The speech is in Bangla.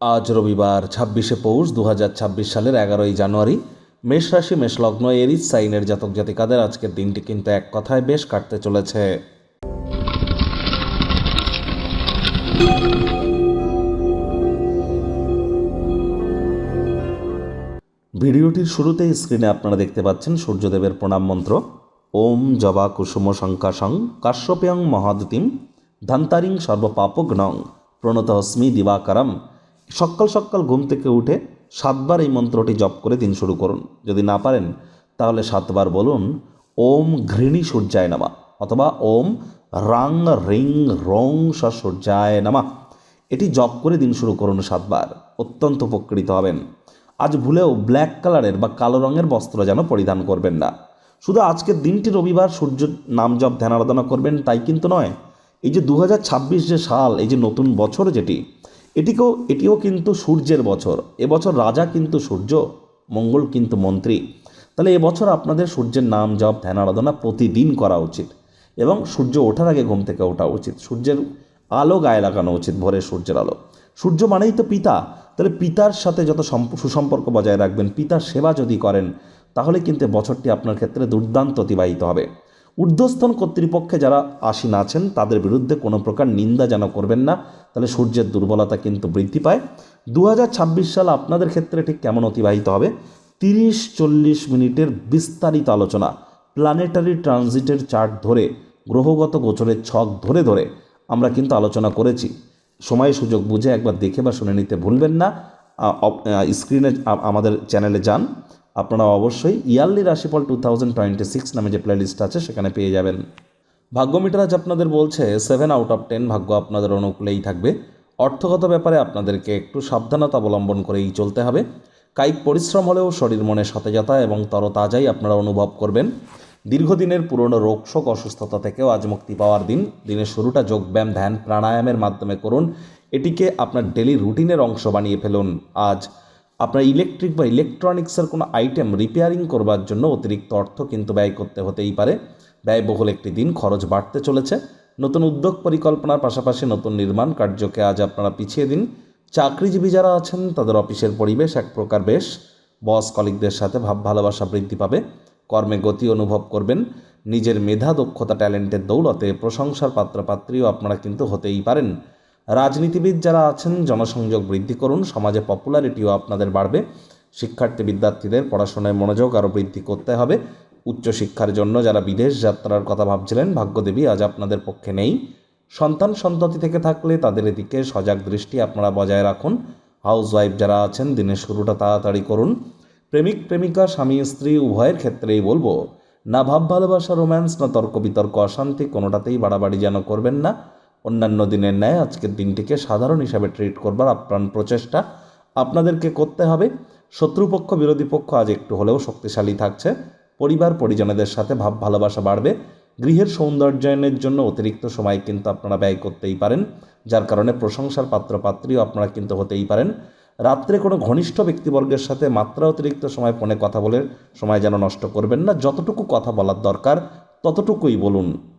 আজ রবিবার, ছাব্বিশে পৌষ দু সালের এগারোই জানুয়ারি। মেষ রাশি মেষলগ্ন এরিস, সাইনের জাতক জাতিকাদের আজকের দিনটি কিন্তু এক কথায় বেশ কাটতে চলেছে। ভিডিওটির শুরুতেই স্ক্রিনে আপনারা দেখতে পাচ্ছেন সূর্যদেবের প্রণাম মন্ত্র। ওম জবা কুসুম শঙ্কাশং কাশ্যপেয়ং মহাদুতিম ধান্তারিং সর্বপাপগ্নং প্রণত হস্মি দিবাকারম। সকাল সকাল ঘুম থেকে উঠে সাতবার এই মন্ত্রটি জপ করে দিন শুরু করুন। যদি না পারেন, তাহলে সাতবার বলুন, ওম ঘৃণী সূর্যায় নামা অথবা, ওম রাং রিং রং সূর্যায় নামা এটি জপ করে দিন শুরু করুন সাতবার। অত্যন্ত উপকৃত হবেন। আজ ভুলেও ব্ল্যাক কালারের বা কালো রঙের বস্ত্র যেন পরিধান করবেন না। শুধু আজকের দিনটি রবিবার সূর্য নাম জপ, ধ্যান আরাধনা করবেন, তাই কিন্তু নয়। এই যে দু হাজার ছাব্বিশ যে সাল, এই যে নতুন বছর যেটি এটিকেও, এটিও কিন্তু সূর্যের বছর। এবছর রাজা কিন্তু সূর্য, মঙ্গল কিন্তু মন্ত্রী। তাহলে এবছর আপনাদের সূর্যের নাম, জপ, ধ্যান, আরাধনা প্রতিদিন করা উচিত। এবং সূর্য ওঠার আগে ঘুম থেকে ওঠা উচিত। সূর্যের আলো গায়ে লাগানো উচিত, ভোরের সূর্যের আলো। সূর্য মানেই তো পিতা। তাহলে পিতার সাথে যত সম্প- সুসম্পর্ক বজায় রাখবেন, পিতার সেবা যদি করেন, তাহলে কিন্তু বছরটি আপনার ক্ষেত্রে দুর্দান্ত অতিবাহিত হবে। ঊর্ধ্বস্থান কর্তৃপক্ষে যারা আসীন আছেন, তাদের বিরুদ্ধে কোনো প্রকার নিন্দা যেন করবেন না। তাহলে সূর্যের দুর্বলতা কিন্তু বৃদ্ধি পায়। দু হাজার ছাব্বিশ সাল আপনাদের ক্ষেত্রে ঠিক কেমন অতিবাহিত হবে? তিরিশ চল্লিশ মিনিটের বিস্তারিত আলোচনা প্ল্যানেটারি ট্রানজিটের চার্ট ধরে, গ্রহগত গোচরের ছক ধরে ধরে আমরা কিন্তু আলোচনা করেছি। সময় সুযোগ বুঝে একবার দেখে বা শুনে নিতে ভুলবেন না। স্ক্রিনে আমাদের চ্যানেলে যান। আপনারা অবশ্যই ইয়ারলি রাশিফল টু থাউজেন্ড টোয়েন্টি সিক্স নামে যে প্লেলিস্ট আছে, সেখানে পেয়ে যাবেন। ভাগ্য মিটার আজ আপনাদের বলছে সেভেন আউট অফ টেন ভাগ্য আপনাদের অনুকূলেই থাকবে। অর্থগত ব্যাপারে আপনাদেরকে একটু সাবধানতা অবলম্বন করেই চলতে হবে। কায়িক পরিশ্রম হলেও শরীর মনে সতেজতা এবং তরতাজাই আপনারা অনুভব করবেন। দীর্ঘদিনের পুরনো রোগশোক অসুস্থতা থেকেও আজ মুক্তি পাওয়ার দিন। দিনের শুরুটা যোগব্যায়াম, ধ্যান, প্রাণায়ামের মাধ্যমে করুন। এটিকে আপনার ডেলি রুটিনের অংশ বানিয়ে ফেলুন। আজ আপনার ইলেকট্রিক বা ইলেকট্রনিক্সের কোনো আইটেম রিপেয়ারিং করবার জন্য অতিরিক্ত অর্থ কিন্তু ব্যয় করতে হতেই পারে। ব্যয়বহুল একটি দিন, খরচ বাড়তে চলেছে। নতুন উদ্যোগ পরিকল্পনার পাশাপাশি নতুন নির্মাণ কার্যকে আজ আপনারা পিছিয়ে দিন। চাকরিজীবী যারা আছেন, তাদের অফিসের পরিবেশ এক প্রকার বেশ। বস কলিকদের সাথে ভাব, ভালোবাসা বৃদ্ধি পাবে। কর্মে গতি অনুভব করবেন। নিজের মেধা, দক্ষতা ট্যালেন্টের দৌলতে প্রশংসার পাত্রপাত্রীও আপনারা কিন্তু হতেই পারেন। রাজনীতিবিদ যারা আছেন, জনসংযোগ বৃদ্ধি করুন, সমাজে পপুলারিটিও আপনাদের বাড়বে। শিক্ষার্থী বিদ্যার্থীদের পড়াশোনায় মনোযোগ আরও বৃদ্ধি করতে হবে। উচ্চশিক্ষার জন্য যারা বিদেশ যাত্রার কথা ভাবছিলেন, ভাগ্যদেবী আজ আপনাদের পক্ষে নেই। সন্তান সন্ততি থেকে থাকলে তাদের এদিকে সজাগ দৃষ্টি আপনারা বজায় রাখুন। হাউস ওয়াইফ যারা আছেন, দিনের শুরুটা তাড়াতাড়ি করুন। প্রেমিক, প্রেমিকা, স্বামী, স্ত্রী, উভয়ের ক্ষেত্রেই বলব, না ভাব ভালোবাসা রোম্যান্স না তর্ক বিতর্ক, অশান্তি, কোনোটাতেই বাড়াবাড়ি যেন করবেন না। অন্যান্য দিনের ন্যায় আজকের দিনটিকে সাধারণ হিসাবে ট্রিট করবার আপ্রাণ প্রচেষ্টা আপনাদেরকে করতে হবে। শত্রুপক্ষ, বিরোধী পক্ষ আজ একটু হলেও শক্তিশালী থাকছে। পরিবার, পরিজনেদের সাথে ভাব ভালোবাসা বাড়বে। গৃহের সৌন্দর্যায়নের জন্য অতিরিক্ত সময় কিন্তু আপনারা ব্যয় করতেই পারেন, যার কারণে প্রশংসার পাত্রপাত্রীও আপনারা কিন্তু হতেই পারেন। রাত্রে কোনো ঘনিষ্ঠ ব্যক্তিবর্গের সাথে মাত্রা অতিরিক্ত সময় ফোনে কথা বলে সময় যেন নষ্ট করবেন না। যতটুকু কথা বলার দরকার, ততটুকুই বলুন।